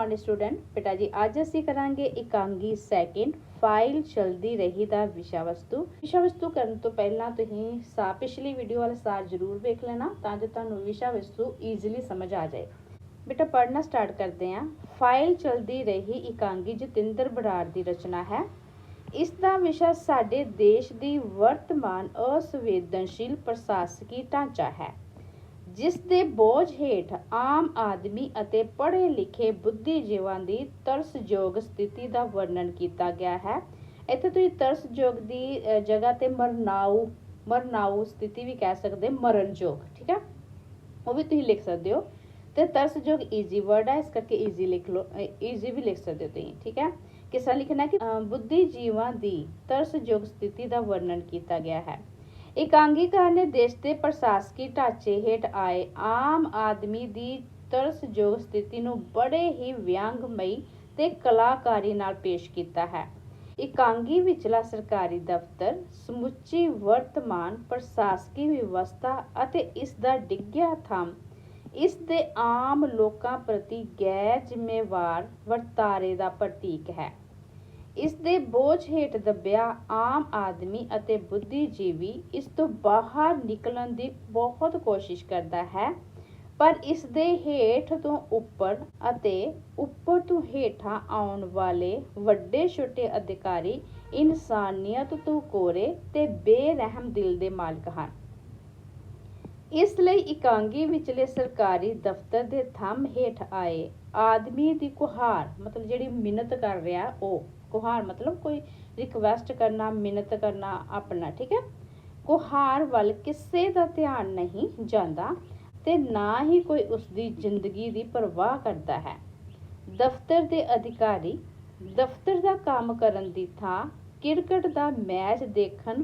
Morning student ਬੇਟਾ ਜੀ ਅੱਜ ਅਸੀਂ ਕਰਾਂਗੇ ਇਕਾਂਗੀ ਸੈਕਿੰਡ ਫਾਈਲ ਚਲਦੀ ਰਹੀ ਦਾ ਵਿਸ਼ਾ ਵਸਤੂ ਵਿਸ਼ਾ ਵਸਤੂ ਕਰਨ ਤੋਂ ਪਹਿਲਾਂ ਤੁਸੀਂ ਸਾ, ਪਿਛਲੀ ਵੀਡੀਓ ਵਾਲਾ ਸਾਰ ਜ਼ਰੂਰ ਵੇਖ ਲੈਣਾ, ਤਾਂ ਜੋ ਤੁਹਾਨੂੰ ਵਿਸ਼ਾ ਵਸਤੂ ਈਜ਼ੀਲੀ ਸਮਝ ਆ ਜਾਏ। ਬੇਟਾ, ਪੜ੍ਹਨਾ ਸਟਾਰਟ ਕਰਦੇ ਹਾਂ। ਫਾਈਲ ਚਲਦੀ ਰਹੀ ਇਕਾਂਗੀ ਜਤਿੰਦਰ ਬਰਾੜ ਦੀ ਰਚਨਾ ਹੈ। ਇਸ ਦਾ ਵਿਸ਼ਾ ਸਾਡੇ ਦੇਸ਼ ਦੀ ਵਰਤਮਾਨ ਅਸੰਵੇਦਨਸ਼ੀਲ ਪ੍ਰਸ਼ਾਸਕੀ ਢਾਂਚਾ ਹੈ। ਜਿਸ ਦੇ ਬੋਝ ਹੇਠ ਆਮ ਆਦਮੀ ਅਤੇ ਪੜ੍ਹੇ ਲਿਖੇ ਬੁੱਧੀਜੀਵਾਂ ਦੀ ਤਰਸਯੋਗ ਸਥਿਤੀ ਦਾ ਵਰਣਨ ਕੀਤਾ ਗਿਆ ਹੈ। ਇੱਥੇ ਤੁਸੀਂ ਤਰਸਯੋਗ ਦੀ ਜਗ੍ਹਾ ਤੇ ਮਰਨਾਊ ਮਰਨਾਊ ਸਥਿਤੀ ਵੀ ਕਹਿ ਸਕਦੇ, ਮਰਨਯੋਗ, ਠੀਕ ਹੈ ਉਹ ਵੀ ਤੁਸੀਂ ਲਿਖ ਸਕਦੇ ਹੋ। ਤੇ ਤਰਸਯੋਗ ਈਜ਼ੀ ਵਰਡ ਹੈ ਇਸ ਕਰਕੇ ਈਜ਼ੀ ਲਿਖ ਲਓ ਈਜ਼ੀ ਵੀ ਲਿਖ ਸਕਦੇ ਹੋ ਤੁਸੀਂ, ਠੀਕ ਹੈ ਕਿਸ ਤਰ੍ਹਾਂ ਲਿਖਣਾ ਹੈ ਕਿ ਬੁੱਧੀਜੀਵਾਂ ਦੀ ਤਰਸਯੋਗ ਸਥਿਤੀ ਦਾ ਵਰਣਨ ਕੀਤਾ ਗਿਆ ਹੈ। ਇਕਾਂਗੀਕਾਰ ਨੇ ਦੇਸ਼ ਦੇ ਪ੍ਰਸ਼ਾਸਕੀ ਢਾਂਚੇ ਹੇਠ ਆਏ ਆਮ ਆਦਮੀ ਦੀ ਤਰਸਯੋਗ ਸਥਿਤੀ ਨੂੰ ਬੜੇ ਹੀ ਵਿਅੰਗਮਈ ਤੇ ਕਲਾਕਾਰੀ ਨਾਲ ਪੇਸ਼ ਕੀਤਾ ਹੈ। ਇਕਾਂਗੀ ਵਿਚਲਾ ਸਰਕਾਰੀ ਦਫ਼ਤਰ ਸਮੁੱਚੀ ਵਰਤਮਾਨ ਪ੍ਰਸ਼ਾਸਕੀ ਵਿਵਸਥਾ ਅਤੇ ਇਸ ਦਾ ਡਿੱਗਿਆ ਥੰਮ ਇਸ ਦੇ ਆਮ ਲੋਕਾਂ ਪ੍ਰਤੀ ਗੈਰ ਜ਼ਿੰਮੇਵਾਰ ਵਰਤਾਰੇ ਦਾ ਪ੍ਰਤੀਕ ਹੈ। ਇਸ ਦੇ ਬੋਝ ਹੇਠ ਦੱਬਿਆ ਆਮ ਆਦਮੀ ਅਤੇ ਬੁੱਧੀਜੀਵੀ ਇਸ ਤੋਂ ਬਾਹਰ ਨਿਕਲਣ ਦੀ ਬਹੁਤ ਕੋਸ਼ਿਸ਼ ਕਰਦਾ ਹੈ, ਪਰ ਇਸ ਦੇ ਹੇਠ ਤੋਂ ਉੱਪਰ ਅਤੇ ਉੱਪਰ ਤੋਂ ਹੇਠਾਂ ਆਉਣ ਵਾਲੇ ਵੱਡੇ ਛੋਟੇ ਅਧਿਕਾਰੀ ਇਨਸਾਨੀਅਤ ਤੋਂ ਕੋਰੇ ਤੇ ਬੇਰਹਿਮ ਦਿਲ ਦੇ ਮਾਲਕ ਹਨ। ਇਸ ਲਈ ਇਕਾਂਗੀ ਵਿਚਲੇ ਸਰਕਾਰੀ ਦਫ਼ਤਰ ਦੇ ਥੰਮ ਹੇਠ ਆਏ ਆਦਮੀ ਦੀ ਕੁਹਾਰ, ਮਤਲਬ ਜਿਹੜੀ ਮਿਹਨਤ ਕਰ ਰਿਹਾ ਉਹ ਕੁਹਾਰ ਮਤਲਬ ਕੋਈ ਰਿਕਵੈਸਟ ਕਰਨਾ ਮਿਹਨਤ ਕਰਨਾ ਆਪਣਾ, ਠੀਕ ਹੈ? ਕੁਹਾਰ ਵੱਲ ਕਿਸੇ ਦਾ ਧਿਆਨ ਨਹੀਂ ਜਾਂਦਾ ਤੇ ਨਾ ਹੀ ਕੋਈ ਉਸ ਦੀ ਜ਼ਿੰਦਗੀ ਦੀ ਪਰਵਾਹ ਕਰਦਾ ਹੈ। ਦਫ਼ਤਰ ਦੇ ਅਧਿਕਾਰੀ ਦਫ਼ਤਰ ਦਾ ਕੰਮ ਕਰਨ ਦੀ ਥਾਂ ਕ੍ਰਿਕਟ ਦਾ ਮੈਚ ਦੇਖਣ,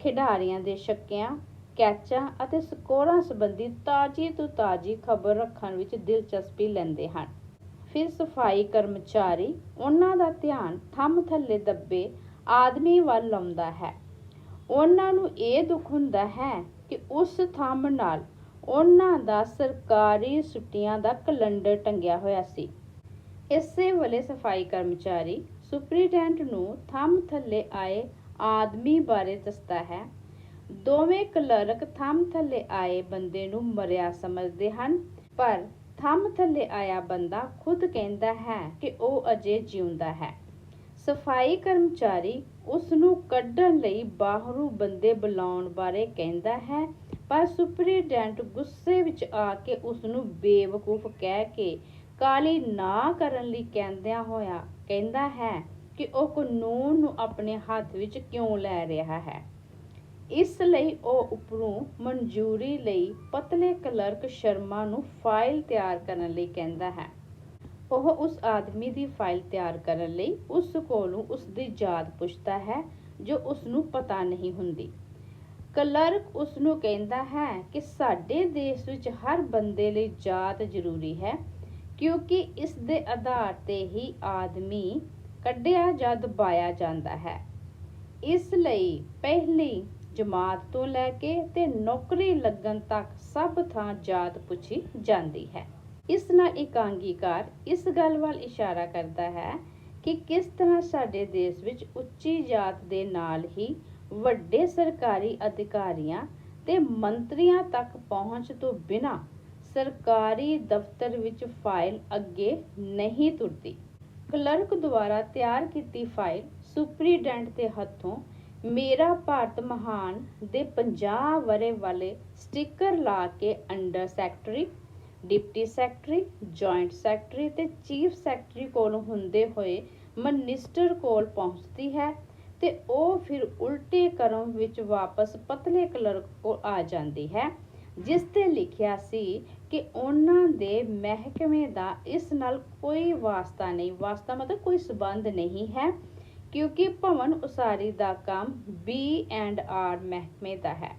ਖਿਡਾਰੀਆਂ ਦੇ ਸ਼ੱਕਿਆਂ, ਕੈਚਾਂ ਅਤੇ ਸਕੋਰਾਂ ਸੰਬੰਧੀ ਤਾਜ਼ੀ ਤੋਂ ਤਾਜ਼ੀ ਖਬਰ ਰੱਖਣ ਵਿੱਚ ਦਿਲਚਸਪੀ ਲੈਂਦੇ ਹਨ। ਫਿਰ ਸਫ਼ਾਈ ਕਰਮਚਾਰੀ ਉਹਨਾਂ ਦਾ ਧਿਆਨ ਥੰਮ ਥੱਲੇ ਦੱਬੇ ਆਦਮੀ ਵੱਲ ਲਾਉਂਦਾ ਹੈ। ਉਹਨਾਂ ਨੂੰ ਇਹ ਦੁੱਖ ਹੁੰਦਾ ਹੈ ਕਿ ਉਸ ਥੰਮ ਨਾਲ ਉਹਨਾਂ ਦਾ ਸਰਕਾਰੀ ਛੁੱਟੀਆਂ ਦਾ ਕੈਲੰਡਰ ਟੰਗਿਆ ਹੋਇਆ ਸੀ। ਇਸੇ ਵੇਲੇ ਸਫ਼ਾਈ ਕਰਮਚਾਰੀ ਸੁਪਰੀਡੈਂਟ ਨੂੰ ਥੰਮ ਥੱਲੇ ਆਏ ਆਦਮੀ ਬਾਰੇ ਦੱਸਦਾ ਹੈ। ਦੋਵੇਂ ਕਲਰਕ ਥੰਮ ਥੱਲੇ ਆਏ ਬੰਦੇ ਨੂੰ ਮਰਿਆ ਸਮਝਦੇ ਹਨ, ਪਰ ਥੰਮ ਥੱਲੇ ਆਇਆ ਬੰਦਾ ਖੁਦ ਕਹਿੰਦਾ ਹੈ ਕਿ ਉਹ ਅਜੇ ਜਿਉਂਦਾ ਹੈ। ਸਫ਼ਾਈ ਕਰਮਚਾਰੀ ਉਸ ਨੂੰ ਕੱਢਣ ਲਈ ਬਾਹਰੋਂ ਬੰਦੇ ਬੁਲਾਉਣ ਬਾਰੇ ਕਹਿੰਦਾ ਹੈ, ਪਰ ਸੁਪਰੀਡੈਂਟ ਗੁੱਸੇ ਵਿੱਚ ਆ ਕੇ ਉਸ ਨੂੰ ਬੇਵਕੂਫ ਕਹਿ ਕੇ ਕਾਲੀ ਨਾ ਕਰਨ ਲਈ ਕਹਿੰਦਿਆਂ ਹੋਇਆ ਕਹਿੰਦਾ ਹੈ ਕਿ ਉਹ ਕਾਨੂੰਨ ਨੂੰ ਆਪਣੇ ਹੱਥ ਵਿੱਚ ਕਿਉਂ ਲੈ ਰਿਹਾ ਹੈ। ਇਸ ਲਈ ਉਹ ਉੱਪਰੋਂ ਮਨਜ਼ੂਰੀ ਲਈ ਪਤਲੇ ਕਲਰਕ ਸ਼ਰਮਾ ਨੂੰ ਫਾਈਲ ਤਿਆਰ ਕਰਨ ਲਈ ਕਹਿੰਦਾ ਹੈ। ਉਹ ਉਸ ਆਦਮੀ ਦੀ ਫਾਈਲ ਤਿਆਰ ਕਰਨ ਲਈ ਉਸ ਕੋਲੋਂ ਉਸ ਦੀ ਯਾਦ ਪੁੱਛਦਾ ਹੈ, ਜੋ ਉਸ ਨੂੰ ਪਤਾ ਨਹੀਂ ਹੁੰਦੀ। ਕਲਰਕ ਉਸ ਨੂੰ ਕਹਿੰਦਾ ਹੈ ਕਿ ਸਾਡੇ ਦੇਸ਼ ਵਿੱਚ ਹਰ ਬੰਦੇ ਲਈ ਜਾਤ ਜ਼ਰੂਰੀ ਹੈ, ਕਿਉਂਕਿ ਇਸ ਦੇ ਆਧਾਰ ਤੇ ਹੀ ਆਦਮੀ ਕੱਢਿਆ ਜਾਂ ਦਬਾਇਆ ਜਾਂਦਾ ਹੈ। ਇਸ ਲਈ ਪਹਿਲੀ ਜਮਾਤ ਤੋਂ ਲੈ ਕੇ ਤੇ ਨੌਕਰੀ ਲੱਗਣ ਤੱਕ ਸਭ ਥਾਂ ਜਾਤ ਪੁੱਛੀ ਜਾਂਦੀ ਹੈ। ਇਸ ਨਾਲ ਇਕਾਂਗੀਕਾਰ ਇਸ ਗੱਲ ਵੱਲ ਇਸ਼ਾਰਾ ਕਰਦਾ ਹੈ ਕਿ ਕਿਸ ਤਰ੍ਹਾਂ ਸਾਡੇ ਦੇਸ਼ ਵਿੱਚ ਉੱਚੀ ਜਾਤ ਦੇ ਨਾਲ ਹੀ ਵੱਡੇ ਸਰਕਾਰੀ ਅਧਿਕਾਰੀਆਂ ਤੇ ਮੰਤਰੀਆਂ ਤੱਕ ਪਹੁੰਚ ਤੋਂ ਬਿਨਾਂ ਸਰਕਾਰੀ ਦਫ਼ਤਰ ਵਿੱਚ ਫਾਈਲ ਅੱਗੇ ਨਹੀਂ ਤੁਰਦੀ। ਕਲਰਕ ਦੁਆਰਾ ਤਿਆਰ ਕੀਤੀ ਫਾਈਲ ਸੁਪਰੀਡੈਂਟ ਦੇ ਹੱਥੋਂ ਮੇਰਾ ਭਾਰਤ ਮਹਾਨ ਦੇ 50 ਵਰੇ ਵਾਲੇ ਸਟicker ਲਾ ਕੇ under secretary, deputy secretary, joint secretary ਤੇ ਚੀਫ ਸੈਕਟਰੀ ਕੋਲ ਹੁੰਦੇ ਹੋਏ ਮਨਿਸਟਰ ਕੋਲ ਪਹੁੰਚਦੀ ਹੈ ਤੇ ਉਹ ਫਿਰ ਉਲਟੇ ਕਰਮ ਵਿੱਚ ਵਾਪਸ ਪਤਲੇ ਕਲਰਕ ਕੋਲ ਆ ਜਾਂਦੀ ਹੈ, ਜਿਸ ਤੇ ਲਿਖਿਆ ਸੀ ਕਿ ਉਹਨਾਂ ਦੇ ਮਹਿਕਮੇ ਦਾ ਇਸ ਨਾਲ ਕੋਈ ਵਾਸਤਾ ਨਹੀਂ, ਵਾਸਤਾ ਮਤਲਬ ਕੋਈ ਸਬੰਧ ਨਹੀਂ ਹੈ। ਕਿਉਂਕਿ ਭਵਨ ਉਸਾਰੀ ਦਾ ਕੰਮ ਬੀ ਐਂਡ ਆਰ ਮਹਿਕਮੇ ਦਾ ਹੈ।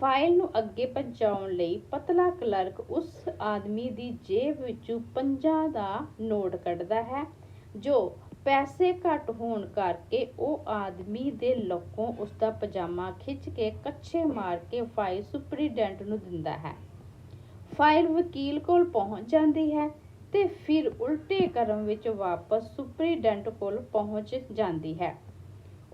ਫਾਈਲ ਨੂੰ ਅੱਗੇ ਪਹੁੰਚਾਉਣ ਲਈ ਪਤਲਾ ਕਲਰਕ ਉਸ ਆਦਮੀ ਦੀ ਜੇਬ ਵਿੱਚੋਂ ਪੰਜਾਂ ਦਾ ਨੋਟ ਕੱਢਦਾ ਹੈ, ਜੋ ਪੈਸੇ ਘੱਟ ਹੋਣ ਕਰਕੇ ਉਹ ਆਦਮੀ ਦੇ ਲੋਕੋਂ ਉਸ ਦਾ ਪਜਾਮਾ ਖਿੱਚ ਕੇ ਕੱਛੇ ਮਾਰ ਕੇ ਫਾਈਲ ਸੁਪਰੀਡੈਂਟ ਨੂੰ ਦਿੰਦਾ ਹੈ। ਫਾਈਲ ਵਕੀਲ ਕੋਲ ਪਹੁੰਚ ਜਾਂਦੀ ਹੈ। ਤੇ ਫਿਰ ਉਲਟੇ ਕਰਮ ਵਿੱਚ ਵਾਪਸ ਸੁਪਰੀਡੈਂਟ ਕੋਲ ਪਹੁੰਚ ਜਾਂਦੀ ਹੈ।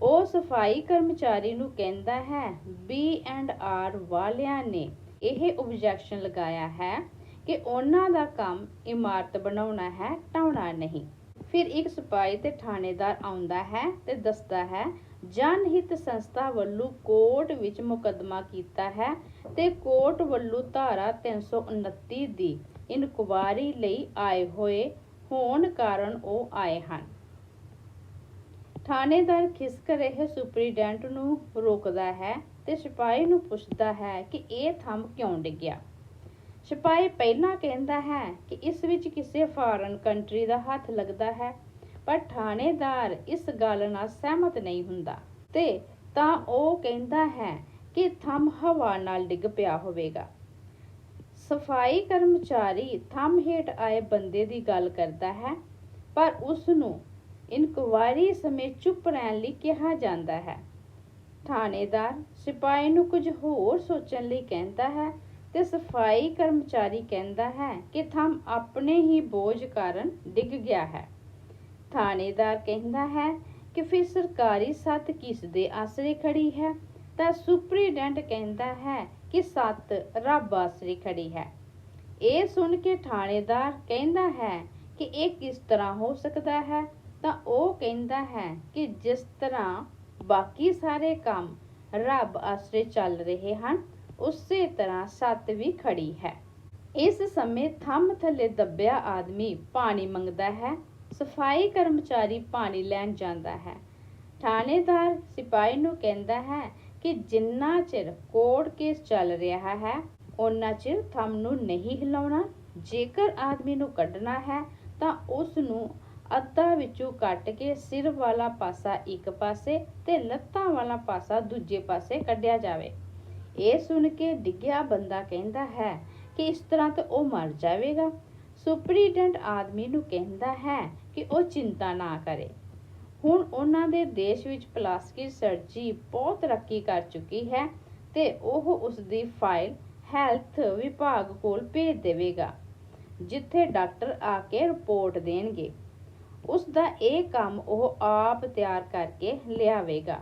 ਉਹ ਸਫ਼ਾਈ ਕਰਮਚਾਰੀ ਨੂੰ ਕਹਿੰਦਾ ਹੈ, ਬੀ ਐਂਡ ਆਰ ਵਾਲਿਆਂ ਨੇ ਇਹ ਆਬਜੈਕਸ਼ਨ ਲਗਾਇਆ ਹੈ ਕਿ ਉਹਨਾਂ ਦਾ ਕੰਮ ਇਮਾਰਤ ਬਣਾਉਣਾ ਹੈ ਢਾਉਣਾ ਨਹੀਂ। ਫਿਰ ਇੱਕ ਸਿਪਾਹੀ ਤੇ ਥਾਣੇਦਾਰ ਆਉਂਦਾ ਹੈ ਤੇ ਦੱਸਦਾ ਹੈ ਜਨ ਹਿਤ ਸੰਸਥਾ ਵੱਲੋਂ ਕੋਰਟ ਵਿੱਚ ਮੁਕੱਦਮਾ ਕੀਤਾ ਹੈ ਤੇ ਕੋਰਟ ਵੱਲੋਂ ਧਾਰਾ 329 ਦੀ ਇਨਕੁਆਰੀ ਲਈ ਆਏ ਹੋਏ ਹੋਣ ਕਾਰਨ ਉਹ ਆਏ ਹਨ। ਥਾਣੇਦਾਰ ਖਿਸਕ ਰਹੇ ਸੁਪਰੀਡੈਂਟ ਨੂੰ ਰੋਕਦਾ ਹੈ ਤੇ ਸਿਪਾਹੀ ਨੂੰ ਪੁੱਛਦਾ ਹੈ ਕਿ ਇਹ ਥੰਮ ਕਿਉਂ ਡਿੱਗਿਆ? ਸਿਪਾਹੀ ਪਹਿਲਾਂ ਕਹਿੰਦਾ ਹੈ ਕਿ ਇਸ ਵਿੱਚ ਕਿਸੇ ਫਾਰਨ ਕੰਟਰੀ ਦਾ ਹੱਥ ਲੱਗਦਾ ਹੈ, ਪਰ ਥਾਣੇਦਾਰ ਇਸ ਗੱਲ ਨਾਲ ਸਹਿਮਤ ਨਹੀਂ ਹੁੰਦਾ ਤੇ ਤਾਂ ਉਹ ਕਹਿੰਦਾ ਹੈ ਕਿ ਥੰਮ ਹਵਾ ਨਾਲ ਡਿੱਗ ਪਿਆ ਹੋਵੇਗਾ। ਸਫ਼ਾਈ ਕਰਮਚਾਰੀ ਥੰਮ ਹੇਠ ਆਏ ਬੰਦੇ ਦੀ ਗੱਲ ਕਰਦਾ ਹੈ, ਪਰ ਉਸ ਨੂੰ ਇਨਕੁਆਇਰੀ ਸਮੇਂ ਚੁੱਪ ਰਹਿਣ ਲਈ ਕਿਹਾ ਜਾਂਦਾ ਹੈ। ਥਾਣੇਦਾਰ ਸਿਪਾਹੀ ਨੂੰ ਕੁਝ ਹੋਰ ਸੋਚਣ ਲਈ ਕਹਿੰਦਾ ਹੈ ਤੇ ਸਫ਼ਾਈ ਕਰਮਚਾਰੀ ਕਹਿੰਦਾ ਹੈ ਕਿ ਥੰਮ ਆਪਣੇ ਹੀ ਬੋਝ ਕਾਰਨ ਡਿੱਗ ਗਿਆ ਹੈ। ਥਾਣੇਦਾਰ ਕਹਿੰਦਾ ਹੈ ਕਿ ਫਿਰ ਸਰਕਾਰੀ ਸੱਤ ਕਿਸ ਦੇ ਆਸਰੇ ਖੜੀ ਹੈ ਤਾਂ ਸੁਪਰੀਡੈਂਟ ਕਹਿੰਦਾ ਹੈ ਕਿ ਸੱਤ ਰੱਬ ਆਸਰੇ ਖੜੀ ਹੈ। ਇਹ ਸੁਣ ਕੇ ਥਾਣੇਦਾਰ ਕਹਿੰਦਾ ਹੈ ਕਿ ਇਹ ਕਿਸ ਤਰ੍ਹਾਂ ਹੋ ਸਕਦਾ ਹੈ? ਤਾਂ ਉਹ ਕਹਿੰਦਾ ਹੈ ਕਿ ਜਿਸ ਤਰ੍ਹਾਂ ਬਾਕੀ ਸਾਰੇ ਕੰਮ ਰੱਬ ਆਸਰੇ ਚੱਲ ਰਹੇ ਹਨ, ਉਸੇ ਤਰ੍ਹਾਂ ਸੱਤ ਵੀ ਖੜੀ ਹੈ। ਇਸ ਸਮੇਂ ਥੰਮ ਥੱਲੇ ਦੱਬਿਆ ਆਦਮੀ ਪਾਣੀ ਮੰਗਦਾ ਹੈ, ਸਫ਼ਾਈ ਕਰਮਚਾਰੀ ਪਾਣੀ ਲੈਣ ਜਾਂਦਾ ਹੈ। ਥਾਣੇਦਾਰ ਸਿਪਾਹੀ ਨੂੰ ਕਹਿੰਦਾ ਹੈ ਕਿ ਜਿੰਨਾ ਚਿਰ ਕੋਰਟ ਕੇਸ ਚੱਲ ਰਿਹਾ ਹੈ ਉਹਨਾਂ ਚਿਰ ਥੰਮ ਨੂੰ ਨਹੀਂ ਹਿਲਾਉਣਾ। ਜੇਕਰ ਆਦਮੀ ਨੂੰ ਕੱਢਣਾ ਹੈ, ਤਾਂ ਉਸ ਨੂੰ ਅੱਧਾ ਵਿੱਚੋਂ ਕੱਟ ਕੇ ਸਿਰ ਵਾਲਾ ਪਾਸਾ ਇੱਕ ਪਾਸੇ ਤੇ ਲੱਤਾਂ ਵਾਲਾ ਪਾਸਾ ਦੂਜੇ ਪਾਸੇ ਕੱਢਿਆ ਜਾਵੇ। ਇਹ ਸੁਣ ਕੇ ਡਿੱਗਿਆ ਬੰਦਾ ਕਹਿੰਦਾ ਹੈ ਕਿ ਇਸ ਤਰ੍ਹਾਂ ਤਾਂ ਉਹ ਮਰ ਜਾਵੇਗਾ। ਸੁਪਰੀਡੈਂਟ ਆਦਮੀ ਨੂੰ ਕਹਿੰਦਾ ਹੈ ਕਿ ਉਹ ਚਿੰਤਾ ਨਾ ਕਰੇ। ਹੁਣ ਉਹਨਾਂ ਦੇ ਦੇਸ਼ ਵਿੱਚ ਪਲਾਸਟਿਕ ਸਰਜੀ ਬਹੁਤ ਤਰੱਕੀ ਕਰ ਚੁੱਕੀ ਹੈ ਤੇ ਉਹ ਉਸ ਦੀ ਫਾਈਲ ਹੈਲਥ ਵਿਭਾਗ ਕੋਲ ਭੇਜ ਦੇਵੇਗਾ, ਜਿੱਥੇ ਡਾਕਟਰ ਆ ਕੇ ਰਿਪੋਰਟ ਦੇਣਗੇ। ਉਸ ਦਾ ਇਹ ਕੰਮ ਉਹ ਆਪ ਤਿਆਰ ਕਰਕੇ ਲਿਆਵੇਗਾ।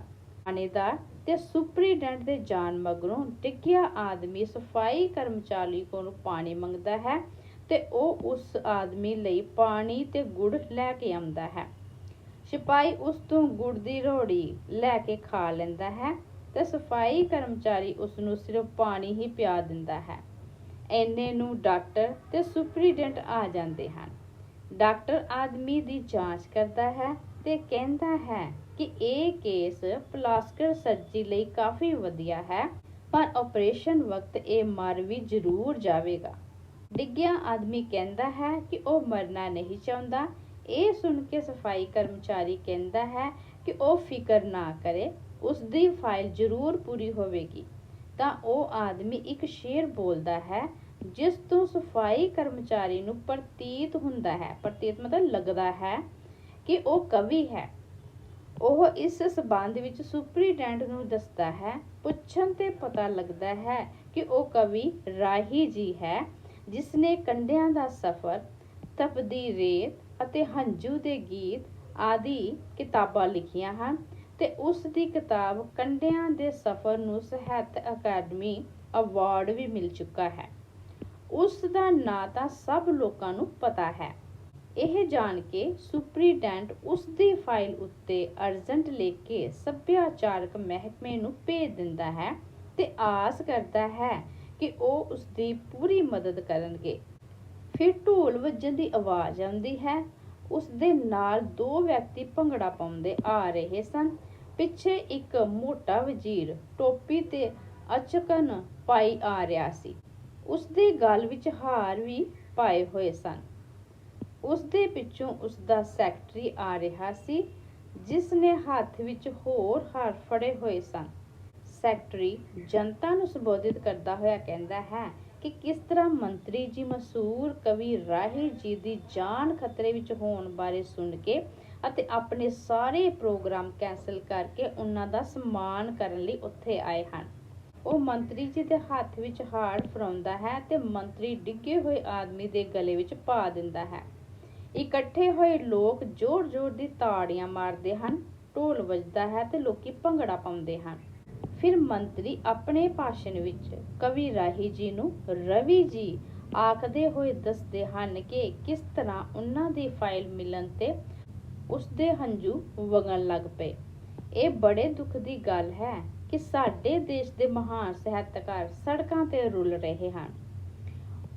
ਥਾਣੇਦਾਰ ਤੇ ਸੁਪਰੀਡੈਂਟ ਦੇ ਜਾਣ ਮਗਰੋਂ ਡਿੱਗਿਆ ਆਦਮੀ ਸਫ਼ਾਈ ਕਰਮਚਾਰੀ ਕੋਲੋਂ ਪਾਣੀ ਮੰਗਦਾ ਹੈ ਤੇ ਉਹ ਉਸ ਆਦਮੀ ਲਈ ਪਾਣੀ ਤੇ ਗੁੜ ਲੈ ਕੇ ਆਉਂਦਾ ਹੈ। ਸਿਪਾਹੀ ਉਸ ਤੋਂ ਗੁੜ ਦੀ ਰੋੜੀ ਲੈ ਕੇ ਖਾ ਲੈਂਦਾ ਹੈ ਤੇ ਸਫ਼ਾਈ ਕਰਮਚਾਰੀ ਉਸ ਨੂੰ ਸਿਰਫ ਪਾਣੀ ਹੀ ਪਿਆ ਦਿੰਦਾ ਹੈ। ਐਨੇ ਨੂੰ ਡਾਕਟਰ ਤੇ ਸੁਪਰੀਡੈਂਟ ਆ ਜਾਂਦੇ ਹਨ। ਡਾਕਟਰ ਆਦਮੀ ਦੀ ਜਾਂਚ ਕਰਦਾ ਹੈ ਤੇ ਕਹਿੰਦਾ ਹੈ ਕਿ ਇਹ ਕੇਸ ਪਲਾਸਟਿਕ ਸਰਜਰੀ ਲਈ ਕਾਫੀ ਵਧੀਆ ਹੈ, ਪਰ ਆਪਰੇਸ਼ਨ ਵਕਤ ਇਹ ਮਰ ਵੀ ਜ਼ਰੂਰ ਜਾਵੇਗਾ। ਡਿੱਗਿਆ ਆਦਮੀ ਕਹਿੰਦਾ ਹੈ ਕਿ ਉਹ ਮਰਨਾ ਨਹੀਂ ਚਾਹੁੰਦਾ ਇਹ ਸੁਣ ਕੇ ਸਫ਼ਾਈ ਕਰਮਚਾਰੀ ਕਹਿੰਦਾ ਹੈ ਕਿ ਉਹ ਫਿਕਰ ਨਾ ਕਰੇ ਉਸ ਦੀ ਫਾਈਲ ਜ਼ਰੂਰ ਪੂਰੀ ਹੋਵੇਗੀ। ਤਾਂ ਉਹ ਆਦਮੀ ਇੱਕ ਸ਼ੇਰ ਬੋਲਦਾ ਹੈ, ਜਿਸ ਤੋਂ ਸਫ਼ਾਈ ਕਰਮਚਾਰੀ ਨੂੰ ਪ੍ਰਤੀਤ ਹੁੰਦਾ ਹੈ। ਪ੍ਰਤੀਤ ਮਤਲਬ ਲੱਗਦਾ ਹੈ ਕਿ ਉਹ ਕਵੀ ਹੈ। ਉਹ ਇਸ ਸਬੰਧ ਵਿੱਚ ਸੁਪਰੀਡੈਂਟ ਨੂੰ ਦੱਸਦਾ ਹੈ, ਪੁੱਛਣ ਤੇ ਪਤਾ ਲੱਗਦਾ ਹੈ ਕਿ ਉਹ ਕਵੀ ਰਾਹੀ ਜੀ ਹੈ ਜਿਸ ਨੇ ਕੰਡਿਆਂ ਦਾ ਸਫ਼ਰ, ਤਪਦੀ ਰੇਤ ਅਤੇ ਹੰਝੂ ਦੇ ਗੀਤ ਆਦਿ ਕਿਤਾਬਾਂ ਲਿਖੀਆਂ ਹਨ ਅਤੇ ਉਸ ਦੀ ਕਿਤਾਬ ਕੰਢਿਆਂ ਦੇ ਸਫ਼ਰ ਨੂੰ ਸਾਹਿਤ ਅਕੈਡਮੀ ਅਵਾਰਡ ਵੀ ਮਿਲ ਚੁੱਕਾ ਹੈ। ਉਸ ਦਾ ਨਾਂ ਤਾਂ ਸਭ ਲੋਕਾਂ ਨੂੰ ਪਤਾ ਹੈ। ਇਹ ਜਾਣ ਕੇ ਸੁਪਰੀਡੈਂਟ ਉਸ ਦੀ ਫਾਈਲ ਉੱਤੇ ਅਰਜੈਂਟ ਲਿਖ ਕੇ ਸੱਭਿਆਚਾਰਕ ਮਹਿਕਮੇ ਨੂੰ ਭੇਜ ਦਿੰਦਾ ਹੈ ਤੇ ਆਸ ਕਰਦਾ ਹੈ ਕਿ ਉਹ ਉਸ ਦੀ ਪੂਰੀ ਮਦਦ ਕਰਨਗੇ। ਫਿਰ ਢੋਲ ਵੱਜਣ ਦੀ ਆਵਾਜ਼ ਆਉਂਦੀ ਹੈ। ਉਸ ਦੇ ਨਾਲ ਦੋ ਵਿਅਕਤੀ ਭੰਗੜਾ ਪਾਉਂਦੇ ਆ ਰਹੇ ਸਨ। ਪਿੱਛੇ ਇੱਕ ਮੋਟਾ ਵਜ਼ੀਰ ਟੋਪੀ ਤੇ ਅਚਕਨ ਪਾਈ ਆ ਰਿਹਾ ਸੀ। ਉਸ ਦੇ ਗਲ ਵਿੱਚ ਹਾਰ ਵੀ ਪਾਏ ਹੋਏ ਸਨ। ਉਸ ਦੇ ਪਿੱਛੋਂ ਉਸ ਦਾ ਸੈਕਟਰੀ ਆ ਰਿਹਾ ਸੀ ਜਿਸ ਨੇ ਹੱਥ ਵਿੱਚ ਹੋਰ ਹਾਰ ਫੜੇ ਹੋਏ ਸਨ। ਸੈਕਟਰੀ ਜਨਤਾ ਨੂੰ ਸੰਬੋਧਿਤ ਕਰਦਾ ਹੋਇਆ ਕਹਿੰਦਾ ਹੈ ਕਿ ਕਿਸ ਤਰ੍ਹਾਂ ਮੰਤਰੀ ਜੀ, ਮਸ਼ਹੂਰ ਕਵੀ ਰਾਹੀ ਜੀ ਦੀ ਜਾਨ ਖਤਰੇ ਵਿੱਚ ਹੋਣ ਬਾਰੇ ਸੁਣ ਕੇ ਅਤੇ ਆਪਣੇ ਸਾਰੇ ਪ੍ਰੋਗਰਾਮ ਕੈਨਸਲ ਕਰਕੇ ਉਹਨਾਂ ਦਾ ਸਨਮਾਨ ਕਰਨ ਲਈ ਉੱਥੇ ਆਏ ਹਨ। ਉਹ ਮੰਤਰੀ ਜੀ ਦੇ ਹੱਥ ਵਿੱਚ ਹਾਰ ਫੜਾਉਂਦਾ ਹੈ ਤੇ ਮੰਤਰੀ ਡਿੱਗੇ ਹੋਏ ਆਦਮੀ ਦੇ ਗਲੇ ਵਿੱਚ ਪਾ ਦਿੰਦਾ ਹੈ। ਇਕੱਠੇ ਹੋਏ ਲੋਕ ਜ਼ੋਰ-ਜ਼ੋਰ ਦੀ ਤਾੜੀਆਂ ਮਾਰਦੇ ਹਨ, ਢੋਲ ਵੱਜਦਾ ਹੈ ਤੇ ਲੋਕੀ ਭੰਗੜਾ ਪਾਉਂਦੇ ਹਨ। ਫਿਰ ਮੰਤਰੀ ਆਪਣੇ ਭਾਸ਼ਣ ਵਿੱਚ ਕਵੀ ਰਾਹੀ ਜੀ ਨੂੰ ਰਵੀ ਜੀ ਆਖਦੇ ਹੋਏ ਦੱਸਦੇ ਹਨ ਕਿ ਕਿਸ ਤਰ੍ਹਾਂ ਉਹਨਾਂ ਦੀ ਫਾਈਲ ਮਿਲਣ ਤੇ ਉਸਦੇ ਹੰਝੂ ਵਗਣ ਲੱਗ ਪਏ। ਇਹ ਬੜੇ ਦੁੱਖ ਦੀ ਗੱਲ ਹੈ ਕਿ ਸਾਡੇ ਦੇਸ਼ ਦੇ ਮਹਾਨ ਸਾਹਿਤਕਾਰ ਸੜਕਾਂ ਤੇ ਰੁਲ ਰਹੇ ਹਨ।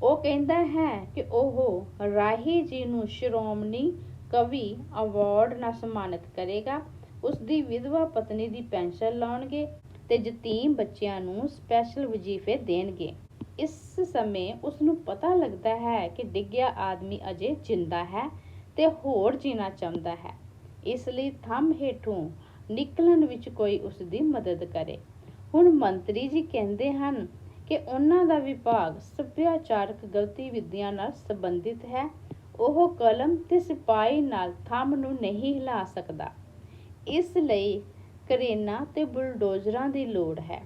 ਉਹ ਕਹਿੰਦਾ ਹੈ ਕਿ ਉਹ ਰਾਹੀ ਜੀ ਨੂੰ ਸ਼੍ਰੋਮਣੀ ਕਵੀ ਅਵਾਰਡ ਨਾਲ ਸਨਮਾਨਿਤ ਕਰੇਗਾ ਉਸ ਦੀ ਵਿਧਵਾ ਪਤਨੀ ਦੀ ਪੈਨਸ਼ਨ ਲਾਉਣਗੇ ਤੇ ਯਤੀਮ ਬੱਚਿਆਂ ਨੂੰ ਸਪੈਸ਼ਲ ਵਜ਼ੀਫੇ ਦੇਣਗੇ। ਇਸ ਸਮੇਂ ਉਸ ਨੂੰ ਪਤਾ ਲੱਗਦਾ ਹੈ ਕਿ ਡਿੱਗਿਆ ਆਦਮੀ ਅਜੇ ਜਿੰਦਾ ਹੈ ਤੇ ਹੋਰ ਜੀਣਾ ਚਾਹੁੰਦਾ ਹੈ। ਇਸ ਲਈ ਥੰਮ ਹੇਠੋਂ ਨਿਕਲਣ ਵਿੱਚ ਕੋਈ ਉਸ ਦੀ ਮਦਦ ਕਰੇ। ਹੁਣ ਮੰਤਰੀ ਜੀ ਕਹਿੰਦੇ ਹਨ ਕਿ ਉਹਨਾਂ ਦਾ ਵਿਭਾਗ ਸੱਭਿਆਚਾਰਕ ਗਤੀਵਿਧੀਆਂ ਨਾਲ ਸੰਬੰਧਿਤ ਹੈ। ਉਹ ਕਲਮ ਤੇ ਸਿਪਾਹੀ ਨਾਲ ਥੰਮ ਨੂੰ ਨਹੀਂ ਹਿਲਾ ਸਕਦਾ। ਇਸ ਲਈ ਕਰੇਨਾ ਤੇ ਬੁਲਡੋਜ਼ਰਾਂ ਦੀ ਲੋੜ ਹੈ।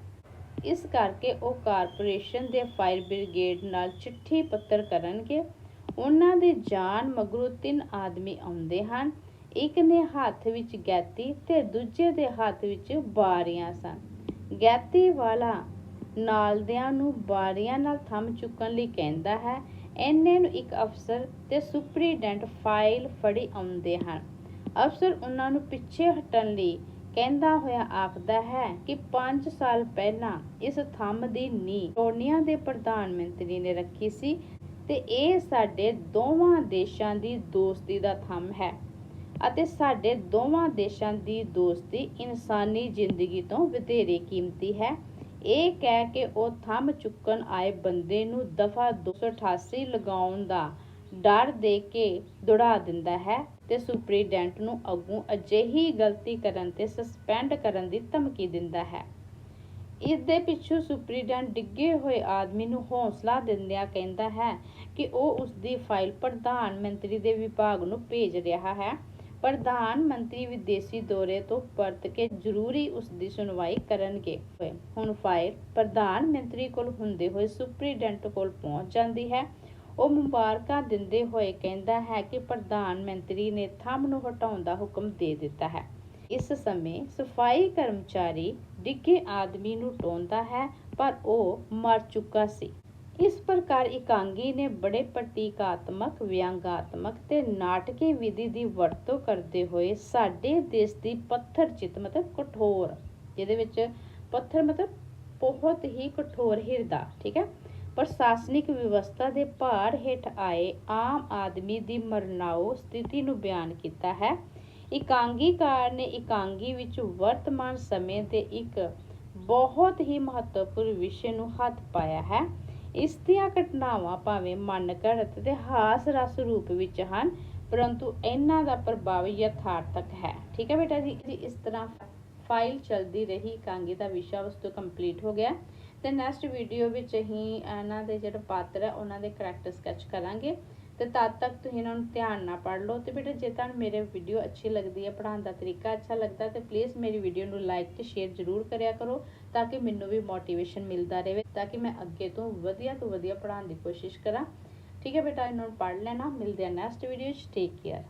ਇਸ ਕਰਕੇ ਉਹ ਕਾਰਪੋਰੇਸ਼ਨ ਦੇ ਫਾਇਰ ਬ੍ਰਿਗੇਡ ਨਾਲ ਚਿੱਠੀ ਪੱਤਰ ਕਰਨਗੇ। ਉਹਨਾਂ ਦੇ ਜਾਣ ਮਗਰੋਂ ਤਿੰਨ ਆਦਮੀ ਆਉਂਦੇ ਹਨ। ਇੱਕ ਨੇ ਹੱਥ ਵਿੱਚ ਗੈਤੀ ਤੇ ਦੂਜੇ ਦੇ ਹੱਥ ਵਿੱਚ ਬਾਰੀਆਂ ਸਨ। ਗੈਤੀ ਵਾਲਾ ਨਾਲਦਿਆਂ ਨੂੰ ਬਾਰੀਆਂ ਨਾਲ ਥੰਮ ਚੁੱਕਣ ਲਈ ਕਹਿੰਦਾ ਹੈ ਐਨੇ ਨੂੰ ਇੱਕ ਅਫਸਰ ਤੇ ਸੁਪਰੀਡੈਂਟ ਫਾਈਲ ਫੜੀ ਆਉਂਦੇ ਹਨ। ਅਫਸਰ ਉਹਨਾਂ ਨੂੰ ਪਿੱਛੇ ਹਟਣ ਲਈ ਕਹਿੰਦਾ ਹੋਇਆ ਆਖਦਾ ਹੈ ਕਿ 5 ਸਾਲ ਪਹਿਲਾਂ ਇਸ ਥੰਮ ਦੀ ਨੀਂਹ ਟੋਨੀਆ ਦੇ ਪ੍ਰਧਾਨ ਮੰਤਰੀ ਨੇ ਰੱਖੀ ਸੀ ਤੇ ਇਹ ਸਾਡੇ ਦੋਵਾਂ ਦੇਸ਼ਾਂ ਦੀ ਦੋਸਤੀ ਦਾ ਥੰਮ ਹੈ ਅਤੇ ਸਾਡੇ ਦੋਵਾਂ ਦੇਸ਼ਾਂ ਦੀ ਦੋਸਤੀ ਇਨਸਾਨੀ ਜ਼ਿੰਦਗੀ ਤੋਂ ਵਧੇਰੇ ਕੀਮਤੀ ਹੈ। ਇਹ ਕਹਿ ਕੇ ਉਹ ਥੰਮ ਚੁੱਕਣ ਆਏ ਬੰਦੇ ਨੂੰ ਦਫਾ 288 ਲਗਾਉਣ ਦਾ ਡਰ ਦੇ ਕੇ ਦੌੜਾ ਦਿੰਦਾ ਹੈ। ਤੇ ਸੁਪਰੀਡੈਂਟ ਨੂੰ ਅੱਗੋਂ ਅਜਿਹੀ ਗਲਤੀ ਕਰਨ ਤੇ ਸਸਪੈਂਡ ਕਰਨ ਦੀ ਧਮਕੀ ਦਿੰਦਾ ਹੈ। ਇਸ ਦੇ ਪਿੱਛੋਂ ਸੁਪਰੀਡੈਂਟ ਡਿੱਗੇ ਹੋਏ ਆਦਮੀ ਨੂੰ ਹੌਸਲਾ ਦਿੰਦਿਆਂ ਕਹਿੰਦਾ ਹੈ ਕਿ ਉਹ ਉਸ ਦੀ ਫਾਈਲ ਪ੍ਰਧਾਨ ਮੰਤਰੀ ਦੇ ਵਿਭਾਗ ਨੂੰ ਭੇਜ ਰਿਹਾ ਹੈ। ਪ੍ਰਧਾਨ ਮੰਤਰੀ ਵਿਦੇਸ਼ੀ ਦੌਰੇ ਤੋਂ ਪਰਤ ਕੇ ਜ਼ਰੂਰੀ ਉਸ ਦੀ ਸੁਣਵਾਈ ਕਰਨਗੇ। ਹੁਣ ਫਾਈਲ ਪ੍ਰਧਾਨ ਮੰਤਰੀ ਕੋਲ ਹੁੰਦੇ ਹੋਏ ਸੁਪਰੀਡੈਂਟ ਕੋਲ ਪਹੁੰਚ ਜਾਂਦੀ ਹੈ। ਉਹ ਮੁਬਾਰਕਾਂ ਦਿੰਦੇ ਹੋਏ ਕਹਿੰਦਾ ਹੈ ਕਿ ਪ੍ਰਧਾਨ ਮੰਤਰੀ ਨੇ ਥੰਮ ਨੂੰ ਹਟਾਉਣ ਦਾ ਹੁਕਮ ਦੇ ਦਿੱਤਾ ਹੈ। ਇਸ ਸਮੇਂ ਸਫ਼ਾਈ ਕਰਮਚਾਰੀ ਡਿੱਗੇ ਆਦਮੀ ਨੂੰ ਟੋਂਦਾ ਹੈ, ਪਰ ਉਹ ਮਰ ਚੁੱਕਾ ਸੀ। ਇਸ ਪ੍ਰਕਾਰ ਇਕਾਂਗੀ ਨੇ ਬੜੇ ਪ੍ਰਤੀਕਾਤਮਕ, ਵਿਅੰਗਾਤਮਕ ਤੇ ਨਾਟਕੀ ਵਿਧੀ ਦੀ ਵਰਤੋਂ ਕਰਦੇ ਹੋਏ ਸਾਡੇ ਦੇਸ਼ ਦੀ ਪੱਥਰ ਚਿੱਤ ਮਤਲਬ ਕਠੋਰ, ਜਿਹਦੇ ਵਿੱਚ ਪੱਥਰ ਮਤਲਬ ਬਹੁਤ ਹੀ ਕਠੋਰ ਹਿਰਦਾ, ਠੀਕ ਹੈ? ਪ੍ਰਸ਼ਾਸਨਿਕ ਵਿਵਸਥਾ ਦੇ ਭਾਰ ਹੇਠ ਆਏ ਆਮ ਆਦਮੀ ਦੀ ਮਰਨਾਓ ਸਥਿਤੀ ਨੂੰ ਬਿਆਨ ਕੀਤਾ ਹੈ। ਇਕਾਂਗੀਕਾਰ ਨੇ ਇਕਾਂਗੀ ਵਿੱਚ ਵਰਤਮਾਨ ਸਮੇਂ ਦੇ ਇੱਕ ਬਹੁਤ ਹੀ ਮਹੱਤਵਪੂਰਨ ਵਿਸ਼ੇ ਨੂੰ ਹੱਥ ਪਾਇਆ ਹੈ। ਇਸ ਦੀਆਂ ਘਟਨਾਵਾਂ ਭਾਵੇਂ ਮਨ ਘੜਤ ਤੇ ਹਾਸ ਰਸ ਰੂਪ ਵਿੱਚ ਹਨ, ਪਰੰਤੂ ਇਹਨਾਂ ਦਾ ਪ੍ਰਭਾਵ ਯਥਾਰਥਕ ਹੈ। ਠੀਕ ਹੈ ਬੇਟਾ ਜੀ ਇਸ ਤਰ੍ਹਾਂ ਫਾਈਲ ਚਲਦੀ ਰਹੀ, ਇਕਾਂਗੀ ਦਾ ਵਿਸ਼ਾ ਵਸਤੂ ਕੰਪਲੀਟ ਹੋ ਗਿਆ। ਤੇ ਨੈਕਸਟ ਵੀਡੀਓ ਵਿੱਚ ਅਸੀਂ ਇਹਨਾਂ ਦੇ ਜਿਹੜੇ ਪਾਤਰ ਹੈ, ਉਹਨਾਂ ਦੇ ਕਰੈਕਟਰ ਸਕੈਚ ਕਰਾਂਗੇ। ਤੇ ਤਦ ਤੱਕ ਤੁਸੀਂ ਇਹਨਾਂ ਨੂੰ ਧਿਆਨ ਨਾਲ ਪੜ੍ਹ ਲਓ। ਤੇ ਬੇਟਾ, ਜੇ ਤੁਹਾਨੂੰ ਮੇਰੇ ਵੀਡੀਓ ਅੱਛੀ ਲੱਗਦੀ ਹੈ, ਪੜ੍ਹਾਉਣ ਦਾ ਤਰੀਕਾ ਅੱਛਾ ਲੱਗਦਾ ਤੇ ਪਲੀਜ਼ ਮੇਰੀ ਵੀਡੀਓ ਨੂੰ ਲਾਈਕ ਤੇ ਸ਼ੇਅਰ ਜ਼ਰੂਰ ਕਰਿਆ ਕਰੋ, ਤਾਂ ਕਿ ਮੈਨੂੰ ਵੀ ਮੋਟੀਵੇਸ਼ਨ ਮਿਲਦਾ ਰਹੇ, ਤਾਂ ਕਿ ਮੈਂ ਅੱਗੇ ਤੋਂ ਵਧੀਆ ਤੋਂ ਵਧੀਆ ਪੜ੍ਹਾਉਣ ਦੀ ਕੋਸ਼ਿਸ਼ ਕਰਾਂ। ਠੀਕ ਹੈ ਬੇਟਾ, ਇਹਨਾਂ ਨੂੰ ਪੜ੍ਹ ਲੈਣਾ। ਮਿਲਦੇ ਆ ਨੈਕਸਟ ਵੀਡੀਓ 'ਚ ਟੇਕ ਕੇਅਰ